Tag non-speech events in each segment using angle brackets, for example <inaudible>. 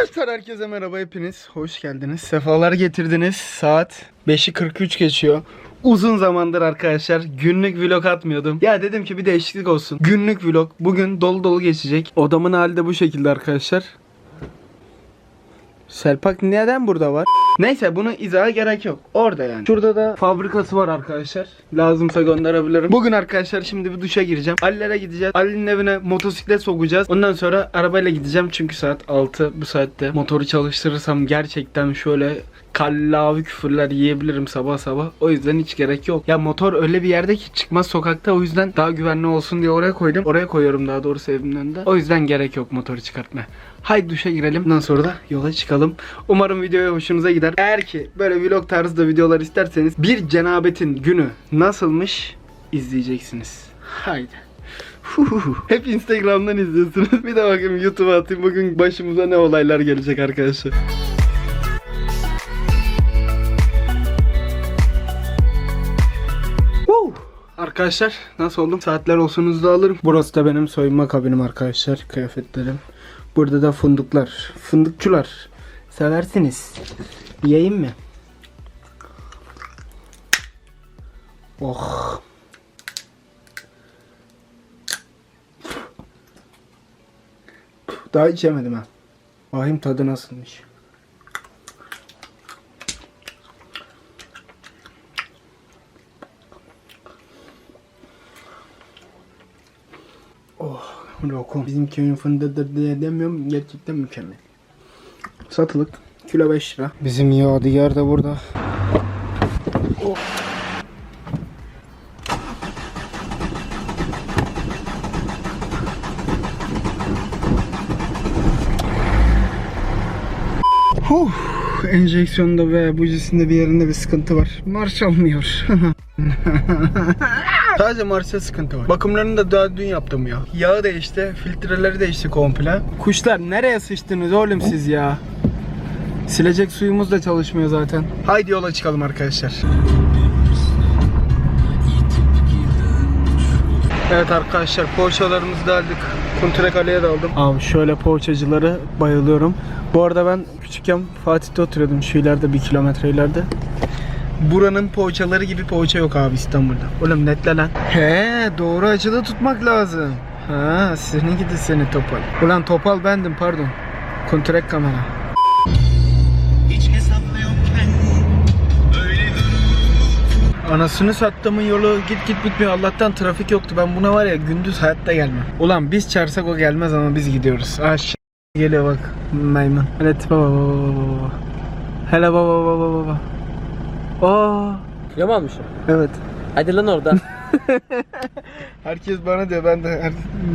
Arkadaşlar herkese merhaba hepiniz. Hoş geldiniz. Sefalar getirdiniz. Saat 5'i 43 geçiyor. Uzun zamandır arkadaşlar günlük vlog atmıyordum. Ya dedim ki bir değişiklik olsun. Günlük vlog bugün dolu dolu geçecek. Odamın hali de bu şekilde arkadaşlar. Selpak neden burada var? Neyse bunu izaha gerek yok. Orada yani. Şurada da fabrikası var arkadaşlar. Lazımsa gönderebilirim. Bugün arkadaşlar şimdi bir duşa gireceğim. Ali'lere gideceğiz. Ali'nin evine motosiklet sokacağız. Ondan sonra arabayla gideceğim. Çünkü saat 6 bu saatte. Motoru çalıştırırsam gerçekten şöyle kallavi küfürler yiyebilirim sabah sabah. O yüzden hiç gerek yok. Ya motor öyle bir yerde ki çıkmaz sokakta. O yüzden daha güvenli olsun diye oraya koydum. Oraya koyuyorum daha doğrusu evimin önünde. O yüzden gerek yok motoru çıkartmaya. Haydi duşa girelim. Ondan sonra da yola çıkalım. Umarım videoya hoşunuza gider. Eğer ki böyle vlog tarzda videolar isterseniz bir cenabetin günü nasılmış izleyeceksiniz. Haydi. Hep Instagram'dan izliyorsunuz. Bir de bakayım YouTube'a atayım. Bugün başımıza ne olaylar gelecek arkadaşlar. Arkadaşlar nasıl oldum? Saatler olsun da alırım. Burası da benim soyunma kabinim arkadaşlar. Kıyafetlerim. Burada da fındıklar. Fındıkçular. Seversiniz. Yiyeyim mi? Oh. Daha içemedim ha. Vahim tadı nasılmış? Oh, lokum. Bizim köyün fındığıdır diye demiyorum. Gerçekten mükemmel. Satılık. Kilo 5 lira. Bizim yadigar da burada. Oh. Huh. Enjeksiyonda ve bujisinde bir yerinde bir sıkıntı var. Marş almıyor. <laughs> Sadece marşta sıkıntı var. Bakımlarını da daha dün yaptım ya. Yağı değişti, filtreleri değişti komple. Kuşlar nereye sıçtınız oğlum siz ya? Silecek suyumuz da çalışmıyor zaten. Haydi yola çıkalım arkadaşlar. Evet arkadaşlar poğaçalarımızı da aldık. Kunturek Ali'ye de aldım. Abi şöyle poğaçacıları bayılıyorum. Bu arada ben küçükken Fatih'te oturuyordum şu ileride bir kilometre ileride. Buranın poğaçaları gibi poğaça yok abi İstanbul'da. Oğlum netle lan. He doğru açıda tutmak lazım. Ha seni gidi seni topal. Ulan topal bendim pardon. Kunturek kamera. Anasını sattığımın yolu git git bitmiyor. Allah'tan trafik yoktu. Ben buna var ya gündüz hayatta gelmem. Ulan biz çağırsak o gelmez ama biz gidiyoruz. Aşağı geliyor bak maymun. Tipe baba baba baba. Hele baba baba baba. Aa, Kilo mu almışım? evet. Hadi lan oradan. <laughs> Herkes bana diyor ben de her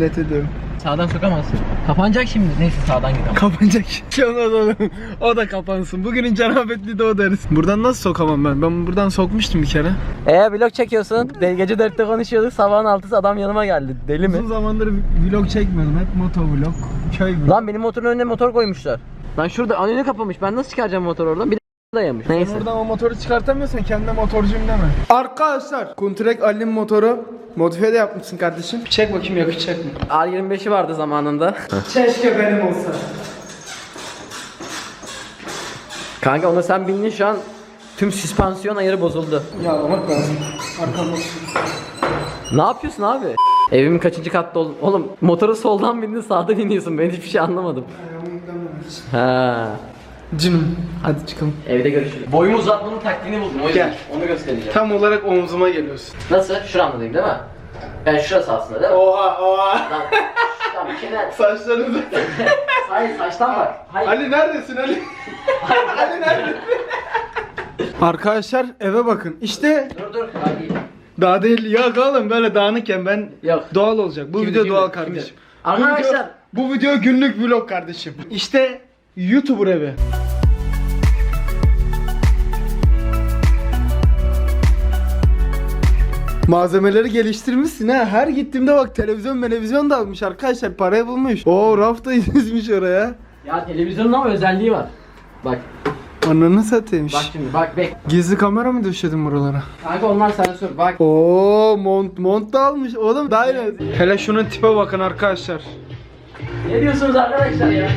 net ediyorum. sağdan sokamazsın. Kapanacak şimdi. Neyse sağdan gidelim. Kapanacak. <laughs> Olmaz oğlum. O da kapansın. Bugünün cenabetli de o deriz. Buradan nasıl sokamam ben? Ben buradan sokmuştum bir kere. Eğer vlog çekiyorsun, gece 4'te konuşuyorduk, sabahın 6'sı adam yanıma geldi. Deli mi? Uzun zamandır vlog çekmiyordum. Hep motovlog, köy vlog. Lan benim motorun önüne motor koymuşlar. Lan şurada önünü kapamış. Ben nasıl çıkaracağım motoru oradan? Bir dayamış. Neyse. oradan o motoru çıkartamıyorsan kendine motorcuyum deme. Arkadaşlar Kuntrek Ali'nin motoru modifiye de yapmışsın kardeşim. Çek bakayım yakışacak mı? R25'i vardı zamanında. Keşke benim olsa. Kanka ona sen bindin şu an tüm süspansiyon ayarı bozuldu. Yağlamak lazım. Arkamda Ne yapıyorsun abi? Evimin kaçıncı katta oldun? Oğlum motoru soldan bindin sağdan iniyorsun. Ben hiçbir şey anlamadım. Ha. Canım hadi çıkalım. Evde görüşürüz. Boyumu uzatmanın taktiğini buldum. O yüzden Gel. onu göstereceğim. Tam olarak omzuma geliyorsun. Nasıl? Şuramdayım değil mi? Ben şurası aslında değil mi? Oha oha. Lan, tamam kenar. <laughs> Saçlarınızı. <laughs> Hayır saçtan bak. Hayır. Ali neredesin Ali? <laughs> Ali neredesin? Arkadaşlar eve bakın. İşte Dur dur. Hadi. daha değil. Yok oğlum böyle dağınıkken ben Yok. doğal olacak. Bu Şimdi, video şimdi, doğal şimdi. kardeşim. Arkadaşlar. Bu video, bu video günlük vlog kardeşim. İşte YouTuber evi. Malzemeleri geliştirmişsin ha. Her gittiğimde bak televizyon televizyon da almış arkadaşlar. Parayı bulmuş. Oo raf da <laughs> dizmiş oraya. Ya televizyonun ama özelliği var. Bak. Ananı satayım. Bak şimdi bak bek. Gizli kamera mı döşedin buralara? Kanka onlar sensör bak. Oo mont mont da almış oğlum daha ne? Hele şunun tipe bakın arkadaşlar. Ne diyorsunuz arkadaşlar ya?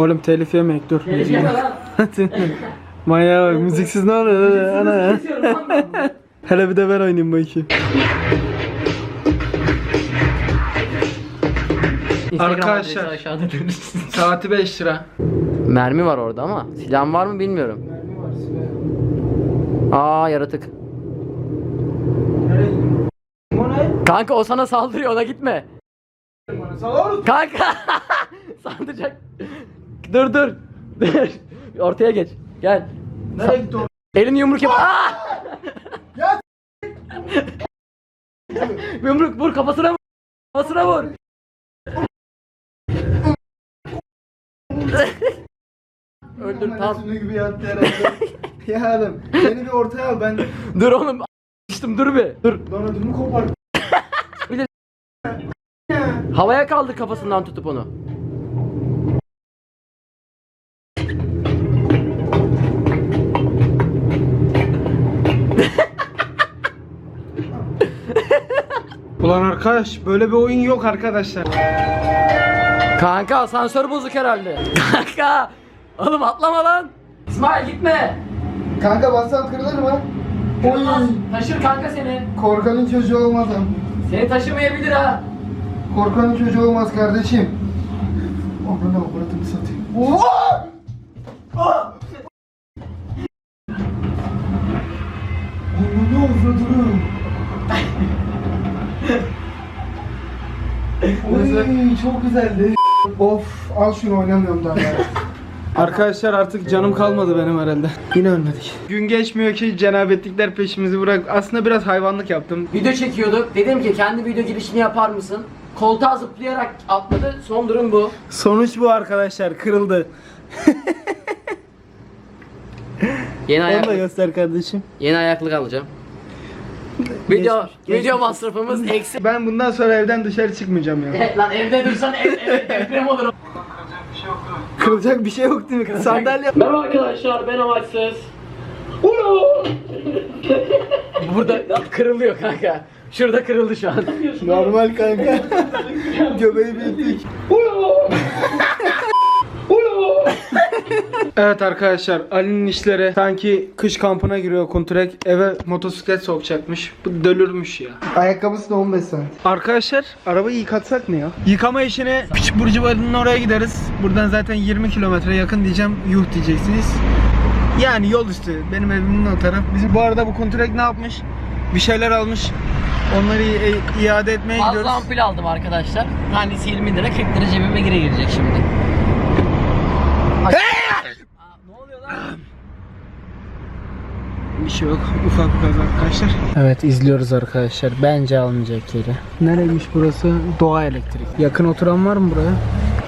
Oğlum telif yemek dur. <laughs> Telif yeme lan. Maya bak müziksiz ne oluyor? Ana. Hele bir de ben oynayayım bakayım. Arkadaşlar. aşağıda. Saati 5 lira. Mermi var orada ama silah var mı bilmiyorum. Aa yaratık. Kanka o sana saldırıyor ona gitme. Kanka <laughs> saldıracak. Dur dur. Dur. Ortaya geç. Gel. Nereye gitti o? Elini yumruk yap. Aa! yumruk vur kafasına vur. Kafasına vur. Öldür tam. Sünü gibi yattı herhalde. ya oğlum beni bir ortaya al ben Dur oğlum. Açtım dur bir. Dur. donatımı kopar. Havaya kaldır kafasından tutup onu. Ulan arkadaş böyle bir oyun yok arkadaşlar. Kanka asansör bozuk herhalde. <laughs> Kanka. Oğlum atlama lan. İsmail gitme. Kanka bassam kırılır mı? Oy. Taşır kanka seni. Korkanın çocuğu olmaz. Seni taşımayabilir ha. Korkanın çocuğu olmaz kardeşim. Amına avradını satayım. Oha! Ah! Amına avradını. Oy çok güzeldi. Of al şunu oynamıyorum daha ya. Arkadaşlar artık canım kalmadı benim herhalde. Yine ölmedik. Gün geçmiyor ki cenabetlikler peşimizi bırak. Aslında biraz hayvanlık yaptım. Video çekiyorduk. Dedim ki kendi video girişini yapar mısın? Koltuğa zıplayarak atladı. Son durum bu. Sonuç bu arkadaşlar. Kırıldı. Yeni Onu da ayaklık, göster kardeşim. yeni ayaklık alacağım. Video Geçmiş, video masrafımız eksi. Ben bundan sonra evden dışarı çıkmayacağım ya. Evet lan evde dursan ev, ev deprem olur. Kırılacak bir şey yok değil mi? Sandalye. Merhaba arkadaşlar ben amaçsız. <laughs> Burada kırılıyor kanka. Şurada kırıldı şu an. Normal kanka. <laughs> Göbeği büyüttük. <laughs> evet arkadaşlar Ali'nin işleri sanki kış kampına giriyor kontrek eve motosiklet sokacakmış. Bu dölürmüş ya. Ayakkabısı da 15 santim. Arkadaşlar arabayı yıkatsak mı ya? Yıkama işine Küçük Burcuva'nın oraya gideriz. Buradan zaten 20 kilometre yakın diyeceğim. Yuh diyeceksiniz. Yani yol üstü. Benim evimin o taraf. Biz bu arada bu kontrek ne yapmış? Bir şeyler almış. Onları i- iade etmeye gidiyoruz. Fazla ampul aldım arkadaşlar. Tanesi 20 lira 40 lira cebime gire girecek şimdi. Ay- Aa, ne oluyor lan? Bir şey yok. Ufak bir kaza arkadaşlar. Evet izliyoruz arkadaşlar. Bence almayacak yeri. Nereymiş burası? Doğa Elektrik. Yakın oturan var mı buraya?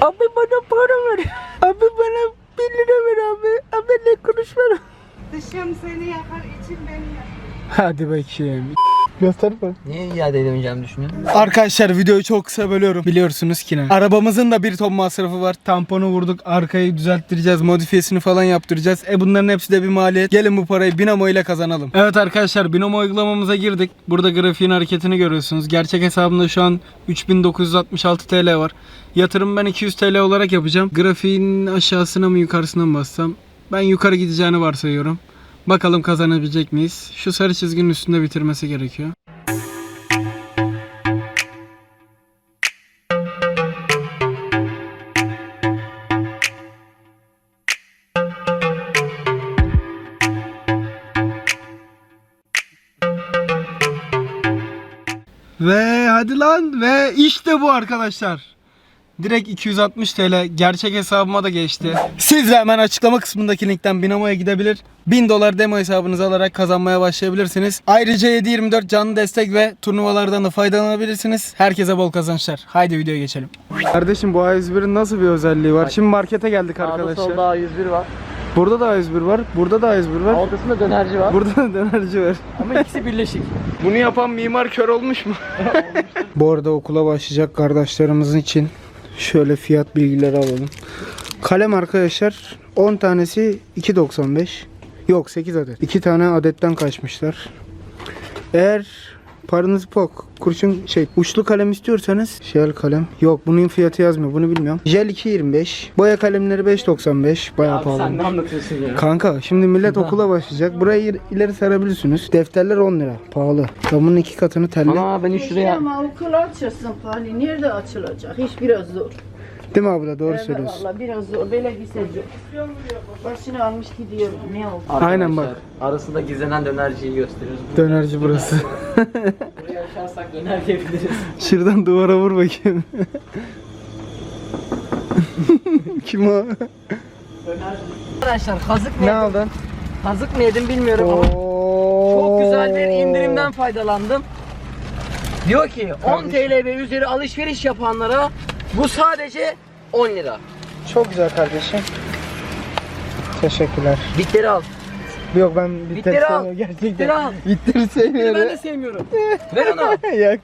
Abi bana para ver. Abi bana 1 lira ver abi. Abi ne kuruş ver. Dışım seni yakar, içim beni yakar. Hadi bakayım. Göster bak. Niye iade edemeyeceğimi düşünüyorsun? Arkadaşlar videoyu çok kısa bölüyorum. Biliyorsunuz ki ne? Arabamızın da bir ton masrafı var. Tamponu vurduk. Arkayı düzelttireceğiz. Modifiyesini falan yaptıracağız. E bunların hepsi de bir maliyet. Gelin bu parayı Binomo ile kazanalım. Evet arkadaşlar Binomo uygulamamıza girdik. Burada grafiğin hareketini görüyorsunuz. Gerçek hesabımda şu an 3966 TL var. Yatırım ben 200 TL olarak yapacağım. Grafiğin aşağısına mı yukarısına mı bassam? Ben yukarı gideceğini varsayıyorum. Bakalım kazanabilecek miyiz? Şu sarı çizginin üstünde bitirmesi gerekiyor. Ve hadi lan ve işte bu arkadaşlar. Direkt 260 TL gerçek hesabıma da geçti. Siz de hemen açıklama kısmındaki linkten Binamo'ya gidebilir. 1000 dolar demo hesabınızı alarak kazanmaya başlayabilirsiniz. Ayrıca 724 canlı destek ve turnuvalardan da faydalanabilirsiniz. Herkese bol kazançlar. Haydi videoya geçelim. Kardeşim bu A101'in nasıl bir özelliği var? Şimdi markete geldik Sağda arkadaşlar. solda 101 var. Burada da A101 var. Burada da A101 var. Ortasında dönerci var. Burada da dönerci var. Ama ikisi birleşik. <laughs> Bunu yapan mimar kör olmuş mu? <laughs> Bu arada okula başlayacak kardeşlerimizin için şöyle fiyat bilgileri alalım. Kalem arkadaşlar 10 tanesi 2.95. Yok 8 adet. 2 tane adetten kaçmışlar. Eğer Paranızı pok. Kurşun şey uçlu kalem istiyorsanız jel kalem. Yok bunun fiyatı yazmıyor. Bunu bilmiyorum. Jel 2.25. Boya kalemleri 5.95. Bayağı Abi pahalı. sen ne anlatıyorsun ya? Kanka şimdi millet <laughs> okula başlayacak. Burayı ileri sarabilirsiniz. Defterler 10 lira. Pahalı. Ben bunun iki katını telli. Ama ben 3 liraya... Ama okul açılsın Fahri. Nerede açılacak? Hiç biraz zor. Değil mi abla? Doğru Evet söylüyorsun. valla biraz zor. Böyle gidecek. Başını almış gidiyor. Ne oldu? Aynen bak. Arkadaşlar, Arasında gizlenen dönerciyi gösteriyoruz. Dönerci burası. Buraya açarsak döner yiyebiliriz. <laughs> Şuradan duvara vur bakayım. <laughs> Kim o? Arkadaşlar kazık mı Ne yedim? aldın? Kazık mı yedim bilmiyorum ama çok güzel bir indirimden faydalandım. Diyor ki 10 TL ve üzeri alışveriş yapanlara bu sadece 10 lira. Çok güzel kardeşim. Teşekkürler. Bitleri al. Yok ben bitleri Bitleri al. sevmiyorum gerçekten. Bitleri al. Bitleri Bitleri ben sevmiyorum. de sevmiyorum. Ver onu. <laughs> Yok.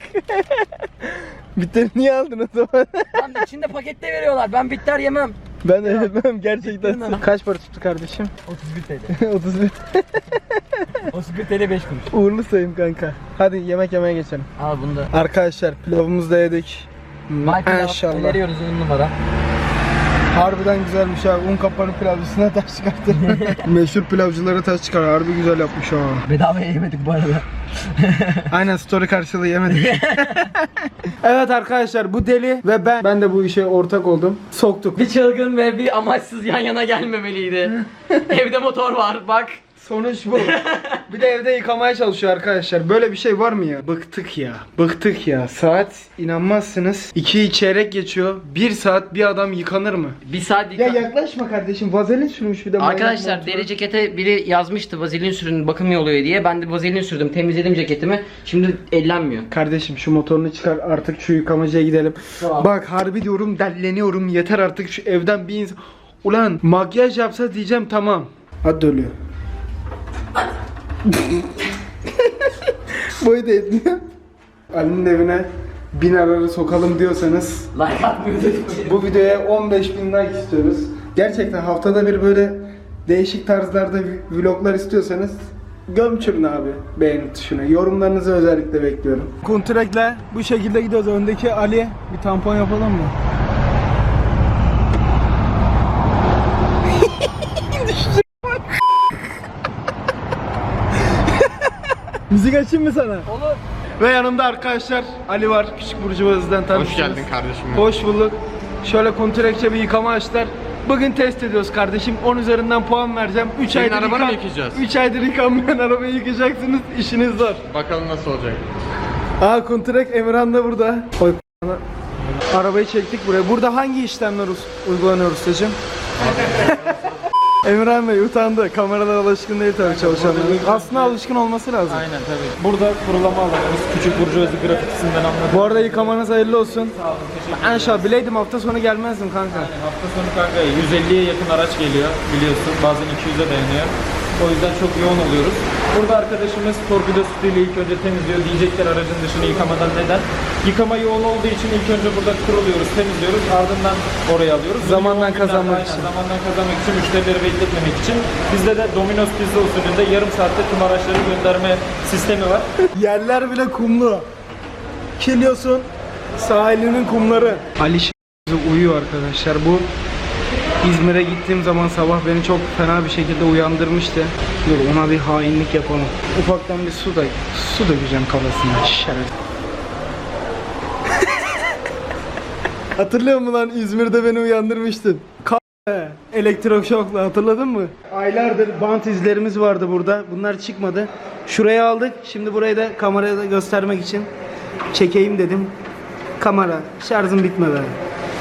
bitleri niye aldın o zaman? Lan içinde pakette veriyorlar. Ben bitter yemem. ben de yemem gerçekten. Bitleri mi? Kaç para tuttu kardeşim? 31 TL. <laughs> 31. 31 <laughs> TL 5 kuruş. Uğurlu sayım kanka. Hadi yemek yemeye geçelim. Al bunu da. Arkadaşlar pilavımızı da yedik. Maşallah. Maşallah. Veriyoruz 10 numara. Harbiden güzelmiş ha. Un kapanı pilavcısına <laughs> taş çıkarttı. <laughs> Meşhur pilavcılara taş çıkar. Harbi güzel yapmış ha. Bedava yemedik bu arada. <laughs> Aynen story karşılığı yemedik. evet arkadaşlar bu deli ve ben ben de bu işe ortak oldum. Soktuk. Bir çılgın ve bir amaçsız yan yana gelmemeliydi. Evde motor var bak. Sonuç bu. bir de evde yıkamaya çalışıyor arkadaşlar. Böyle bir şey var mı ya? Bıktık ya. Bıktık ya. Saat inanmazsınız. 2'yi çeyrek geçiyor. 1 saat bir adam yıkanır mı? Bir saat Ya yıka- yaklaşma kardeşim. Vazelin sürmüş bir de. Arkadaşlar deri cekete biri yazmıştı vazelin sürün bakım oluyor diye. Ben de vazelin sürdüm temizledim ceketimi. Şimdi ellenmiyor. Kardeşim şu motorunu çıkar artık şu yıkamacıya gidelim. Tamam. Bak harbi diyorum delleniyorum yeter artık şu evden bir insan. Ulan makyaj yapsa diyeceğim tamam. Hadi ölüyor. Boyu da etmiyor. Ali'nin evine bin ararı sokalım diyorsanız Like bu videoya 15 bin like istiyoruz. Gerçekten haftada bir böyle değişik tarzlarda vloglar istiyorsanız gömçürün abi beğeni tuşuna. Yorumlarınızı özellikle bekliyorum. Kontrekle bu şekilde gidiyoruz. Öndeki Ali bir tampon yapalım mı? Müzik açayım mı sana? Olur. Ve yanımda arkadaşlar Ali var. Küçük Burjuvazı'dan tanıştınız. Hoş geldin kardeşim. Hoş bulduk. Şöyle kontrekçe bir yıkama açtılar. Bugün test ediyoruz kardeşim. 10 üzerinden puan vereceğim. 3 Senin aydır arabanı mı yıkayacağız? 3 aydır yıkanmayan arabayı yıkacaksınız. İşiniz zor. Bakalım nasıl olacak. Aa kontrek Emirhan da burada. Oy Arabayı çektik buraya. Burada hangi işlemler us- uygulanıyor ustacığım? <laughs> Emirhan Bey utandı. Kameralar alışkın değil tabii çalışanlar. Aslında alışkın olması lazım. Aynen tabii. Burada kurulama alanımız küçük burjuvazi grafitisinden anladım. Bu arada yıkamanız hayırlı olsun. Ben inşallah bileydim hafta sonu gelmezdim kanka. Hafta sonu kanka 150'ye yakın araç geliyor biliyorsun. Bazen 200'e dayanıyor. O yüzden çok yoğun oluyoruz. Burada arkadaşımız torpido sütüyle ilk önce temizliyor. Diyecekler aracın dışını yıkamadan neden? Yıkama yoğun olduğu için ilk önce burada kuruluyoruz, temizliyoruz. Ardından oraya alıyoruz. Zamandan günlerde- kazanmak aynen, için. Zamandan kazanmak için, müşterileri bekletmemek için. Bizde de Domino's pizza usulünde yarım saatte tüm araçları gönderme sistemi var. Yerler bile kumlu. Kilyos'un sahilinin kumları. Ali uyuyor arkadaşlar. Bu İzmir'e gittiğim zaman sabah beni çok fena bir şekilde uyandırmıştı. Dur ona bir hainlik yapalım. Ufaktan bir su da su dökeceğim kafasına. Şeref. <laughs> Hatırlıyor musun lan İzmir'de beni uyandırmıştın? Ka- Elektroşokla hatırladın mı? Aylardır bant izlerimiz vardı burada. Bunlar çıkmadı. Şuraya aldık. Şimdi burayı da kameraya da göstermek için çekeyim dedim. Kamera şarjım bitmedi.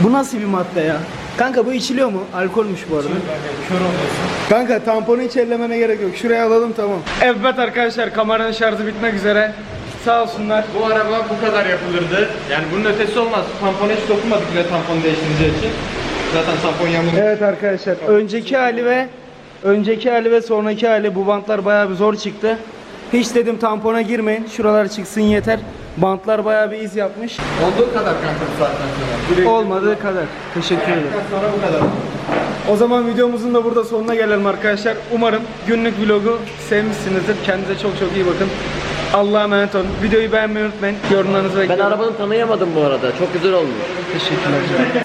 Bu nasıl bir madde ya? Kanka bu içiliyor mu? Alkolmüş bu arada. Kör oluyorsun. Kanka tamponu hiç ellemene gerek yok. Şuraya alalım tamam. Evet arkadaşlar kameranın şarjı bitmek üzere. Sağ olsunlar. Bu araba bu kadar yapılırdı. Yani bunun ötesi olmaz. Tampona hiç dokunmadık bile tampon değiştireceği için. Zaten tampon yamuk. Evet arkadaşlar önceki hali ve önceki hali ve sonraki hali bu bantlar bayağı bir zor çıktı. Hiç dedim tampona girmeyin. Şuralar çıksın yeter. Bantlar bayağı bir iz yapmış. Olduğu kadar kanka bu saatten sonra. Direkt Olmadığı kadar. Teşekkür ederim. sonra bu kadar. O zaman videomuzun da burada sonuna gelelim arkadaşlar. Umarım günlük vlogu sevmişsinizdir. Kendinize çok çok iyi bakın. Allah'a emanet olun. Videoyu beğenmeyi unutmayın. Yorumlarınızı Ben bekliyorum. arabanı tanıyamadım bu arada. Çok güzel olmuş. Teşekkürler.